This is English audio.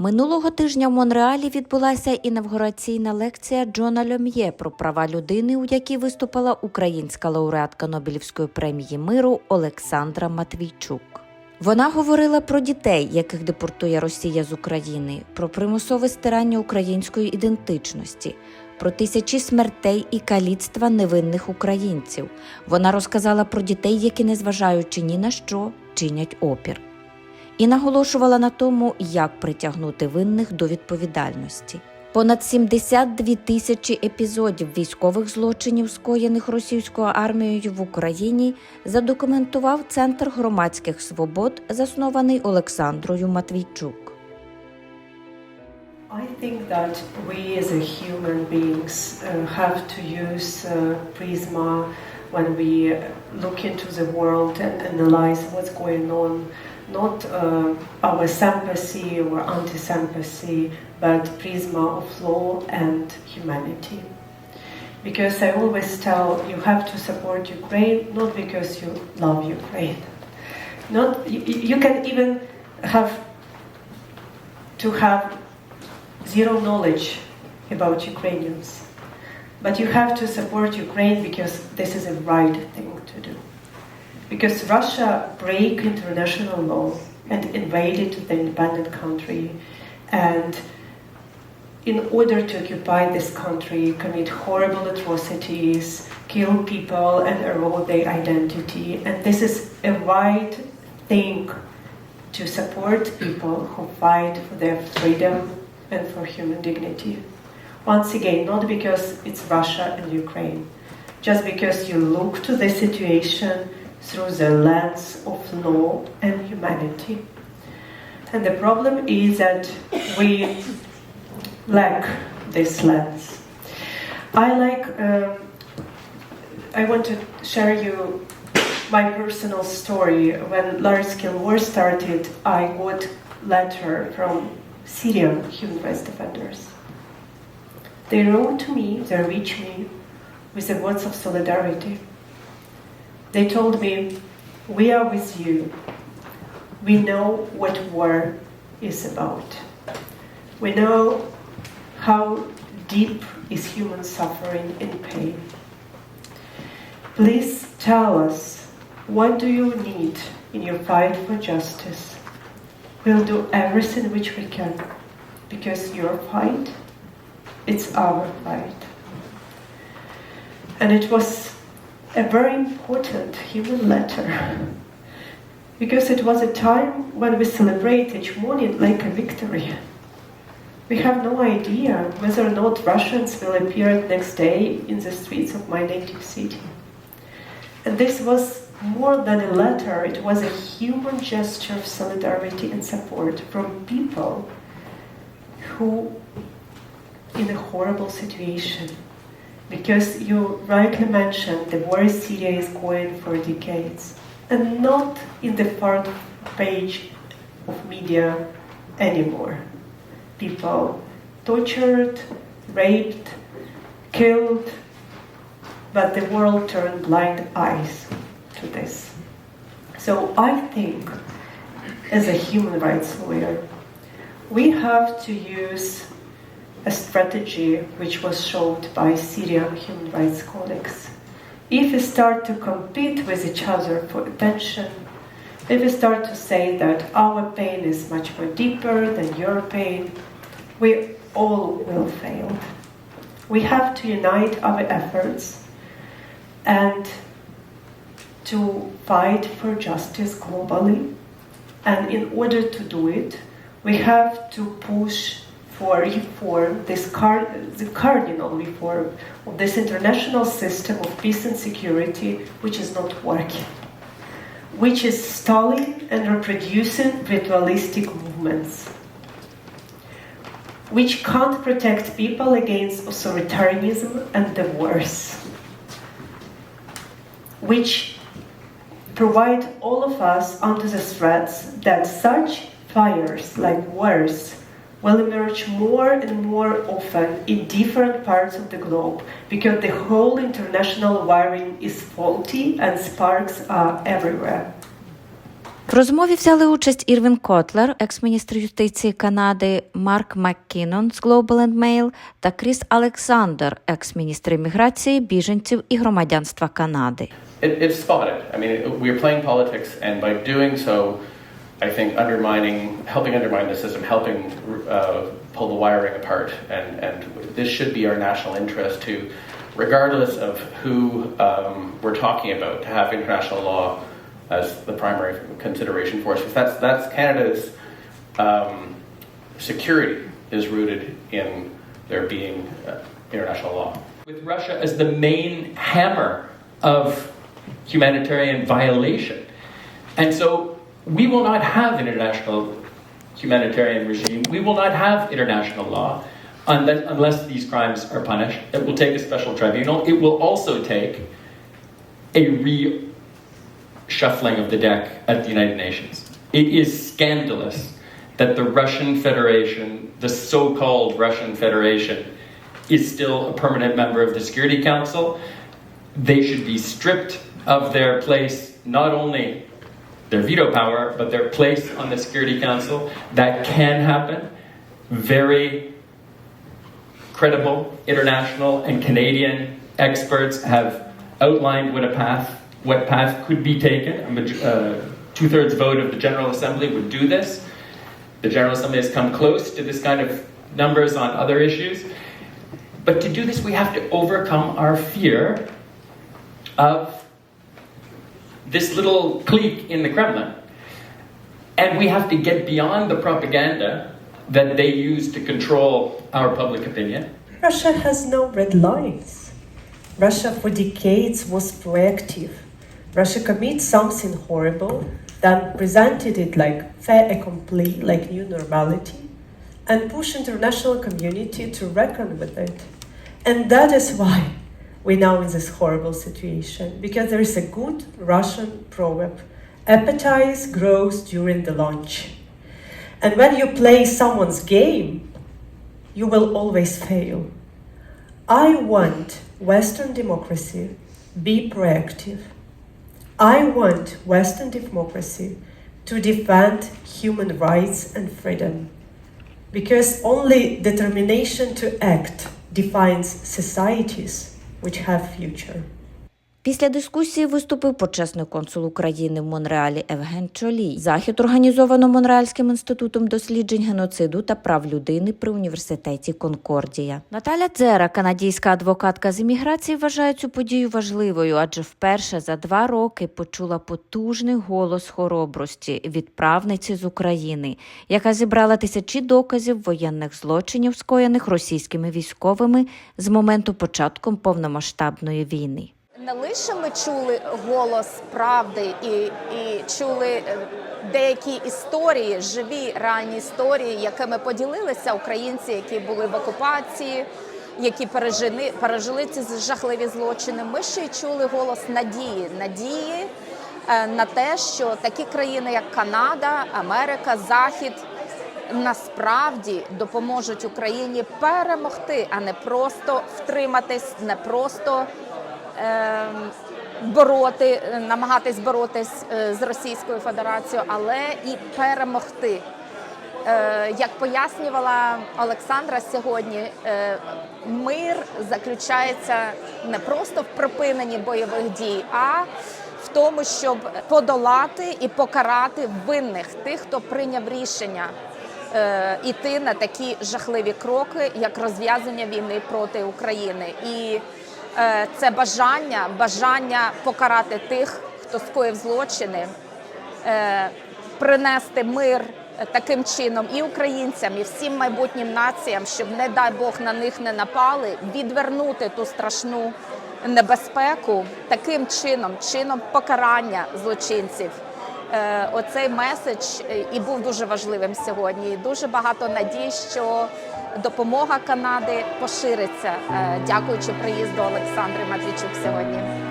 Минулого тижня в Монреалі відбулася інавгураційна лекція Джона Льом'є про права людини, у якій виступила українська лауреатка Нобелівської премії миру Олександра Матвійчук. Вона говорила про дітей, яких депортує Росія з України, про примусове стирання української ідентичності, про тисячі смертей і каліцтва невинних українців. Вона розказала про дітей, які, незважаючи ні на що, чинять опір і наголошувала на тому, як притягнути винних до відповідальності. Понад 72 тисячі епізодів військових злочинів, скоєних російською армією в Україні, задокументував Центр громадських свобод, заснований Олександрою Матвійчук. I think that we as a human beings uh, have to use uh, Prisma when we look into the world and analyze what's going on, not uh, our sympathy or anti-sympathy, but Prisma of law and humanity. Because I always tell you have to support Ukraine not because you love Ukraine. Not you, you can even have to have zero knowledge about Ukrainians. But you have to support Ukraine because this is the right thing to do. Because Russia break international law and invaded the independent country and in order to occupy this country, commit horrible atrocities, kill people and erode their identity. And this is a right thing to support people who fight for their freedom and for human dignity. Once again, not because it's Russia and Ukraine, just because you look to the situation through the lens of law and humanity. And the problem is that we lack this lens. I like, um, I want to share you my personal story. When large scale war started, I got letter from Syrian human rights defenders. They wrote to me, they reached me with the words of solidarity. They told me, We are with you. We know what war is about. We know how deep is human suffering and pain. Please tell us what do you need in your fight for justice? We'll do everything which we can because your fight it's our fight. And it was a very important human letter because it was a time when we celebrate each morning like a victory. We have no idea whether or not Russians will appear next day in the streets of my native city. And this was more than a letter, it was a human gesture of solidarity and support from people who in a horrible situation. Because you rightly mentioned the war in Syria is going for decades. And not in the front page of media anymore. People tortured, raped, killed, but the world turned blind eyes to this. So I think, as a human rights lawyer, we have to use a strategy which was showed by Syrian human rights colleagues. If we start to compete with each other for attention, if we start to say that our pain is much more deeper than your pain, we all will fail. We have to unite our efforts and to fight for justice globally. And in order to do it, we have to push for reform, this car- the cardinal reform of this international system of peace and security, which is not working, which is stalling and reproducing ritualistic movements, which can't protect people against authoritarianism and the wars, which provide all of us under the threats that such fires like wars will emerge more and more often in different parts of the globe because the whole international wiring is faulty and sparks are everywhere. В розмові взяли участь Ірвін Котлер, екс-міністр юстиції Канади, Марк Маккінон з Global and Mail та Кріс Олександр, екс-міністр імміграції, біженців і громадянства Канади. It, it's spotted. I mean, we're playing politics, and by doing so, I think undermining, helping undermine the system, helping uh, pull the wiring apart, and, and this should be our national interest to, regardless of who um, we're talking about, to have international law as the primary consideration for us. Because that's, that's Canada's um, security is rooted in there being uh, international law. with Russia as the main hammer of humanitarian violation. And so we will not have an international humanitarian regime. We will not have international law unless, unless these crimes are punished. It will take a special tribunal. It will also take a reshuffling of the deck at the United Nations. It is scandalous that the Russian Federation, the so-called Russian Federation, is still a permanent member of the Security Council. They should be stripped of their place, not only their veto power, but their place on the Security Council. That can happen. Very credible international and Canadian experts have outlined what a path, what path could be taken. A uh, two-thirds vote of the General Assembly would do this. The General Assembly has come close to this kind of numbers on other issues. But to do this, we have to overcome our fear of this little clique in the Kremlin. And we have to get beyond the propaganda that they use to control our public opinion. Russia has no red lines. Russia for decades was proactive. Russia commits something horrible, then presented it like fait accompli, like new normality, and push international community to reckon with it. And that is why we're now in this horrible situation, because there is a good Russian proverb, appetite grows during the lunch. And when you play someone's game, you will always fail. I want Western democracy be proactive. I want Western democracy to defend human rights and freedom. Because only determination to act defines societies which have future. Після дискусії виступив почесний консул України в Монреалі Евген Чолій. Захід організовано Монреальським інститутом досліджень геноциду та прав людини при університеті Конкордія. Наталя Дзера, канадійська адвокатка з імміграції, вважає цю подію важливою, адже вперше за два роки почула потужний голос хоробрості від правниці з України, яка зібрала тисячі доказів воєнних злочинів, скоєних російськими військовими з моменту початку повномасштабної війни. Не лише ми чули голос правди і, і чули е, деякі історії, живі реальні історії, якими поділилися українці, які були в окупації, які пережили, пережили ці жахливі злочини. Ми ще й чули голос надії, надії е, на те, що такі країни, як Канада, Америка, Захід. Насправді допоможуть Україні перемогти, а не просто втриматись, не просто бороти, намагатись боротись е, з Російською Федерацією, але і перемогти. Е, Як пояснювала Олександра сьогодні, е, мир заключається не просто в припиненні бойових дій, а в тому, щоб подолати і покарати винних тих, хто прийняв рішення іти на такі жахливі кроки, як розв'язання війни проти України. І це бажання, бажання покарати тих, хто скоїв злочини, е, принести мир е, таким чином і українцям, і всім майбутнім націям, щоб, не дай Бог, на них не напали, відвернути ту страшну небезпеку таким чином, чином покарання злочинців. Е, Оцей меседж е, і був дуже важливим сьогодні. Дуже багато надій, що допомога Канади пошириться, е, дякуючи приїзду Олександри Матвійчук сьогодні.